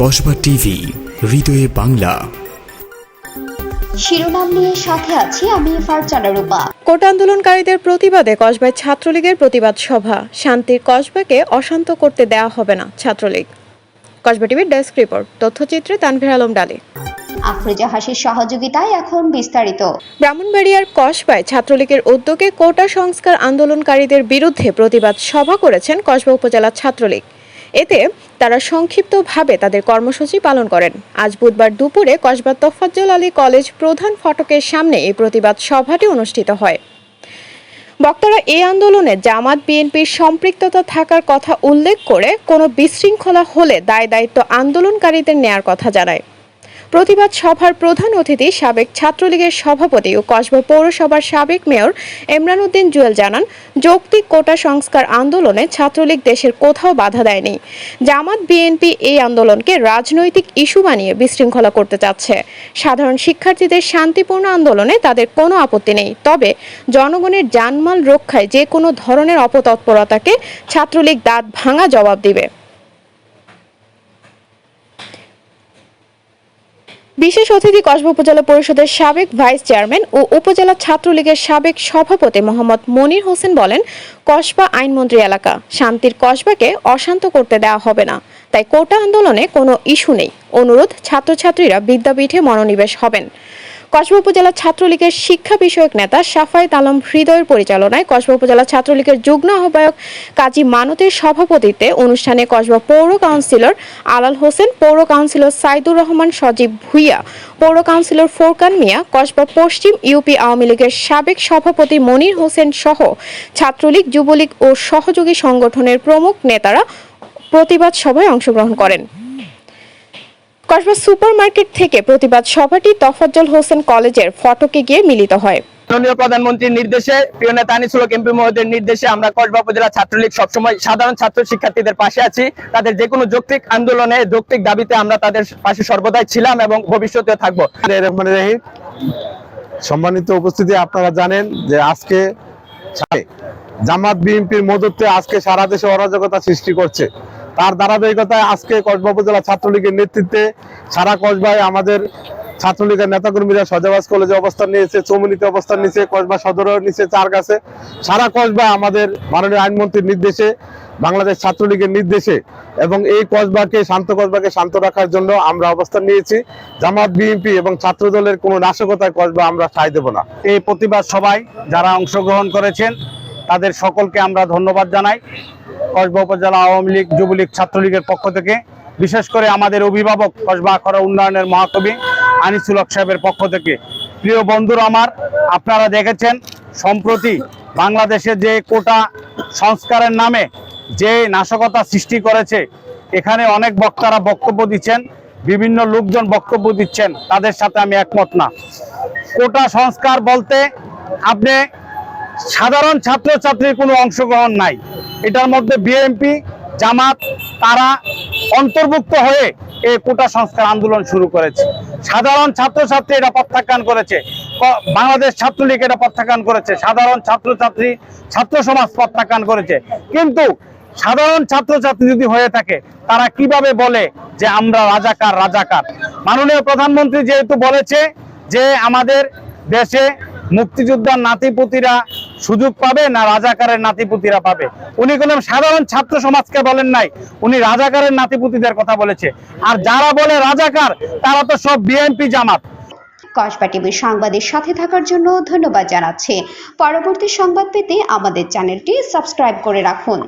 Kasba TV হৃদয়ে বাংলা। শিরোনাম নিয়ে সাথে আছি আমি ফারজানা রূপা। কোটা আন্দোলনকারীদের প্রতিবাদে কসবায় ছাত্রলীগের প্রতিবাদ সভা। শান্তির কসবাকে অশান্ত করতে দেওয়া হবে না ছাত্রলীগ। কসবা টিভির ডেস্ক রিপোর্ট তথ্যচিত্রে তানভীর আলম ডালি। আফরোজা হাসির সহযোগিতায় এখন বিস্তারিত। ব্রাহ্মণবাড়িয়ার কসবায় ছাত্রলীগের উদ্যোগে কোটা সংস্কার আন্দোলনকারীদের বিরুদ্ধে প্রতিবাদ সভা করেছেন কসবা উপজেলা ছাত্রলীগ। এতে তারা সংক্ষিপ্তভাবে তাদের কর্মসূচি পালন করেন। আজ বুধবার দুপুরে কসবা আলী কলেজ প্রধান ফটকের সামনে এই প্রতিবাদ সভাটি অনুষ্ঠিত হয়। বক্তারা এই আন্দোলনে জামাত, বিএনপির সম্পৃক্ততা থাকার কথা উল্লেখ করে কোনো বিশৃঙ্খলা হলে দায় দায়িত্ব আন্দোলনকারীদের নেয়ার কথা জানায়। প্রতিবাদ সভার প্রধান অতিথি সাবেক ছাত্রলীগের সভাপতি ও কসবা পৌরসভার সাবেক মেয়র এমরান উদ্দিন জুয়েল জানান, যৌক্তিক কোটা সংস্কার আন্দোলনে ছাত্রলীগ দেশের কোথাও বাধা দেয়নি। জামাত বিএনপি এই আন্দোলনকে রাজনৈতিক ইস্যু বানিয়ে বিশৃঙ্খলা করতে চাচ্ছে। সাধারণ শিক্ষার্থীদের শান্তিপূর্ণ আন্দোলনে তাদের কোনো আপত্তি নেই। তবে জনগণের জানমাল রক্ষায় যে কোনো ধরনের অপতৎপরতাকে ছাত্রলীগ দাঁত ভাঙা জবাব দিবে। বিশেষ অতিথি কসবা উপজেলা পরিষদের সাবেক ভাইস চেয়ারম্যান ও উপজেলা ছাত্রলীগের সাবেক সভাপতি মোহাম্মদ মনির হোসেন বলেন, কসবা আইনমন্ত্রী এলাকা। শান্তির কসবাকে অশান্ত করতে দেওয়া হবে না। তাই কোটা আন্দোলনে কোনো ইস্যু নেই। অনুরোধ ছাত্রছাত্রীরা বিদ্যাপীঠে মনোনিবেশ হবেন। কসবা উপজেলা ছাত্রলীগের শিক্ষা বিষয়ক নেতা সাফায়েত আলম হৃদয়ের পরিচালনায় কসবা উপজেলা ছাত্রলীগের যুগ্ম আহ্বায়ক কাজী মানতের সভাপতিত্বে অনুষ্ঠানে কসবা পৌর কাউন্সিলর আলাল হোসেন, পৌর কাউন্সিলর সাইদুর রহমান, সজীব ভুইয়া, পৌর কাউন্সিলর ফোরকান মিয়া, কসবা পশ্চিম ইউপি আওয়ামী লীগের সাবেক সভাপতি মনির হোসেন সহ ছাত্রলীগ, যুবলীগ ও সহযোগী সংগঠনের প্রমুখ নেতারা প্রতিবাদ সভায় অংশগ্রহণ করেন। কসবা সুপারমার্কেট থেকে প্রতিবাদ সভাটি তফাজ্জল হোসেন কলেজের ফটকে গিয়ে মিলিত হয়। মাননীয় প্রধানমন্ত্রীর নির্দেশে প্রিয় নেতা আনিসুল এমপি মহোদয়ের নির্দেশে আমরা কসবা উপজেলা ছাত্রলীগ সবসময় সাধারণ ছাত্র শিক্ষার্থীদের পাশে আছি। তাদের যে কোনো যৌক্তিক আন্দোলনে যৌক্তিক দাবিতে আমরা তাদের পাশে সর্বদাই ছিলাম এবং ভবিষ্যতে থাকব। সম্মানিত উপস্থিতি আপনারা জানেন যে আজকে জামাত বিএনপির মদতে আজকে সারা দেশে অরাজকতা সৃষ্টি করছে। তার ধারাবাহিকতায় আজকে কসবা উপজেলা ছাত্রলীগের নেতৃত্বে সারা কসবায় আমাদের ছাত্রলীগের নেতাকর্মীরা সজাবাজ কলেজে অবস্থান নিয়েছে চৌমনিতে অবস্থান নিয়েছে, কসবা সদরের নিচে চার কাছে সারা কসবা আমাদের মাননীয় আইনমন্ত্রীর নির্দেশে, বাংলাদেশ ছাত্রলীগের নির্দেশে এবং এই কসবাকে, শান্ত কসবাকে শান্ত রাখার জন্য আমরা অবস্থান নিয়েছি। জামাত, বিএনপি এবং ছাত্র দলের কোনো নাশকতায় কসবা আমরা ঠাঁই দেব না। এই প্রতিবাদ সবাই যারা অংশগ্রহণ করেছেন, তাদের সকলকে আমরা ধন্যবাদ জানাই। কসবা উপজেলা আওয়ামী লীগ, যুবলীগ ছাত্রলীগের পক্ষ থেকে, বিশেষ করে আমাদের অভিভাবক কসবা আখড়া উন্নয়নের মহাকবি আনিসুল হক সাহেবের পক্ষ থেকে। প্রিয় বন্ধুরা আমার, আপনারা দেখেছেন, সম্প্রতি বাংলাদেশে যে কোটা সংস্কারের নামে যে নাশকতা সৃষ্টি করেছে, এখানে অনেক বক্তারা বক্তব্য দিচ্ছেন, বিভিন্ন লোকজন বক্তব্য দিচ্ছেন, তাদের সাথে আমি একমত না। কোটা সংস্কার বলতে আপনি সাধারণ ছাত্রছাত্রীর কোনো অংশগ্রহণ নাই। এটার মধ্যে বিএনপি জামাত, তারা অন্তর্ভুক্ত হয়ে এই কোটা সংস্কার আন্দোলন শুরু করেছে। সাধারণ ছাত্রছাত্রী এটা প্রত্যাখ্যান করেছে। বাংলাদেশ ছাত্রলীগ এটা প্রত্যাখ্যান করেছে। সাধারণ ছাত্রছাত্রী, ছাত্র সমাজ প্রত্যাখ্যান করেছে। কিন্তু সাধারণ ছাত্রছাত্রী যদি হয়ে থাকে, তারা কীভাবে বলে যে আমরা রাজাকার রাজাকার? মাননীয় প্রধানমন্ত্রী যেহেতু বলেছে যে আমাদের দেশে মুক্তিযোদ্ধার নাতিপুতিরা সুযোগ পাবে না রাজাকারের নাতিপুতিরা পাবে? উনি কোন সাধারণ ছাত্র সমাজকে বলেন নাই। উনি রাজাকারের নাতিপুতিদের কথা বলেছে। আর যারা বলে রাজাকার, তারা তো সব বিএনপি জামাত। কসবা টিভির সংবাদের সাথে থাকার জন্য ধন্যবাদ জানাচ্ছি। পরবর্তী সংবাদ পেতে আমাদের চ্যানেলটি সাবস্ক্রাইব করে রাখুন।